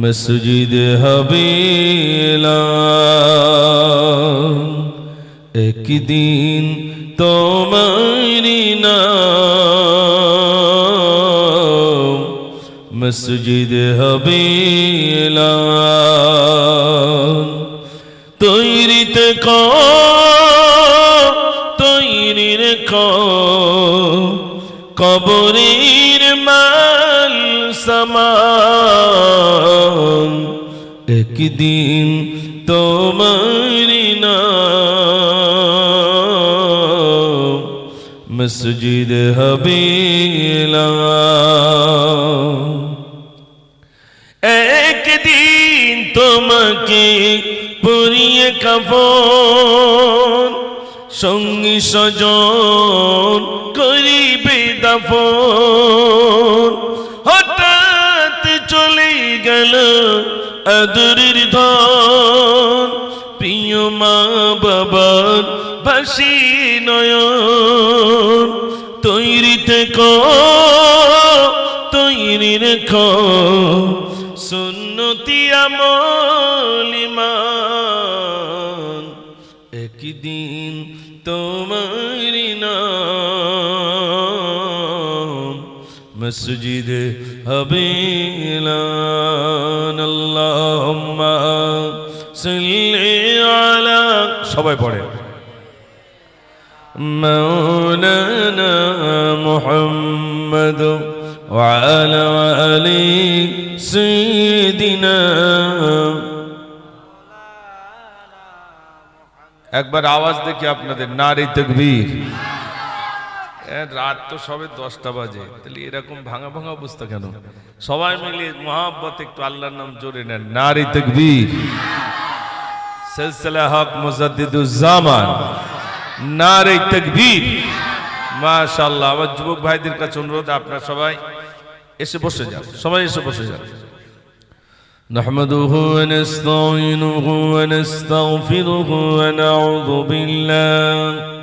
মসজিদ হবেলা। একদিন তোমারি নাম মসজিদ হবেলা। তৈরিতে ক তৈরি রেখ কবরের মাল সমান একদিন তোমারি নাম মসজিদ হবেলা। একদিন তোমাকে পরিয়ে কাফন সঙ্গী সজন করিবে দাফন। গেল আদরের ধন প্রিয় মা বাবার বাসি নয়ন। তৈরি থেকে তৈরি রেখ। সুন্নতি আমলিমান মসজিদ হবিলান আল্লাহুম্মা সাল্লি আলা সবাই পড়ে مولانا محمد وعلى آل سيدنا একবার আওয়াজ দেখি আপনাদের নারী তকবীর এ, রাত তো সবে দশটা বাজে তাহলে এরকম ভাঙা ভাঙা অবস্থা কেন সবাই মিলে মহাব্বত একটু আল্লাহর নাম জোরে নেন নারী তকবীর সিলসিলা হক মুজাদ্দিদুজ্জামান নারে তকবীর মাশাআল্লাহ আমার যুবক ভাইদের কাছে অনুরোধ আপনারা সবাই এসে বসে যান সবাই এসে বসে যান نحمده ونستعينه ونستغفره ونعوذ بالله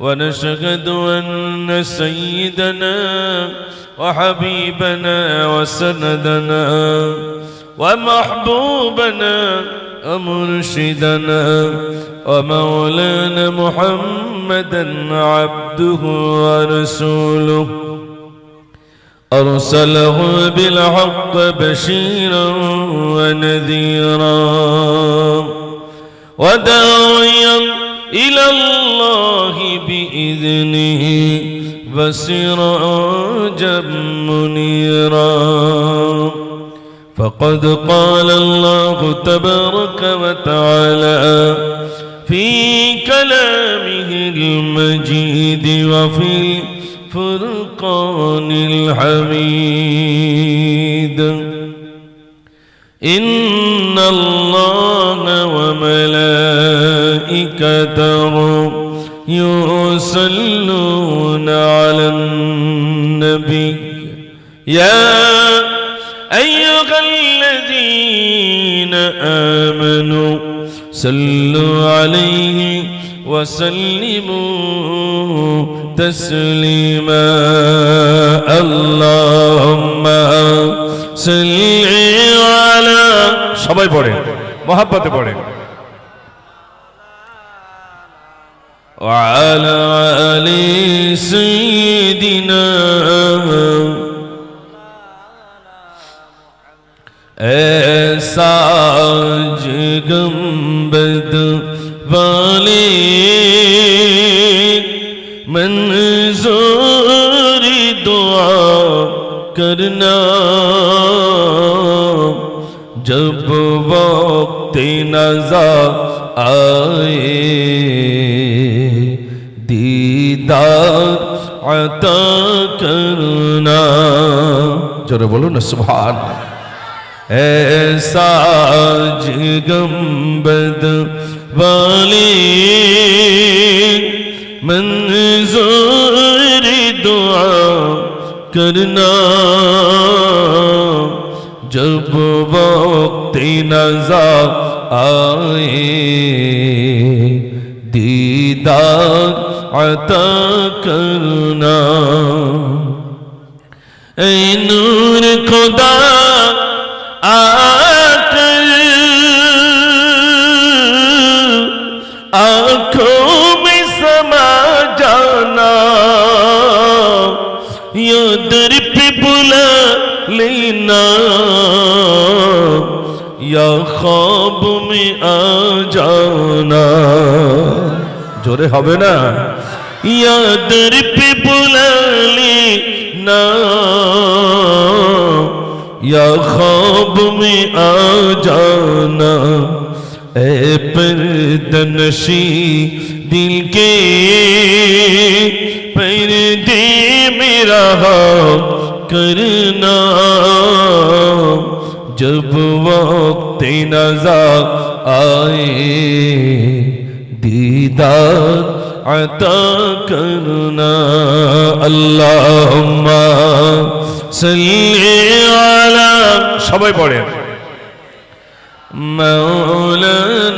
ونشهد أن سيدنا وحبيبنا وسندنا ومحبوبنا ومرشدنا ومولانا محمدا عبده ورسوله. أرسله بالحق بشيرا ونذيرا وداعيا إلى الله بإذنه وسراجا منيرا. فقد قال الله تبارك وتعالى في كلامه المجيد وفي الفرقان الحميد إن وملائكته يصلون على النبي يا أيها الذين آمنوا صلوا عليه وسلموا تسليما اللهم صل على সবাই পড়ে মহাব্বতে পড়ে وعلى آل سيدنا ऐसा गंबद वाले मंजूर दुआ करना जब वक्त नजा आए दीदार अता करना জোরে বলুন না সুবহান ऐसा गंबद वाले मंजूर दुआ करना जब वक्त नजर आए दीदार عطا کرنا اے نور خدا آکر آنکھوں میں سما جانا یا در پہ بلا لینا یا خواب میں آ جانا জোরে হবে না या दर पे बुला लेना या ख्वाब में आ जाना ए पर्दनशी दिल के पर्दे में रहा करना जब वक्त नजर आए दीदार عطا کرنا اللہم صلی علی سبھی پڑھیں مولانا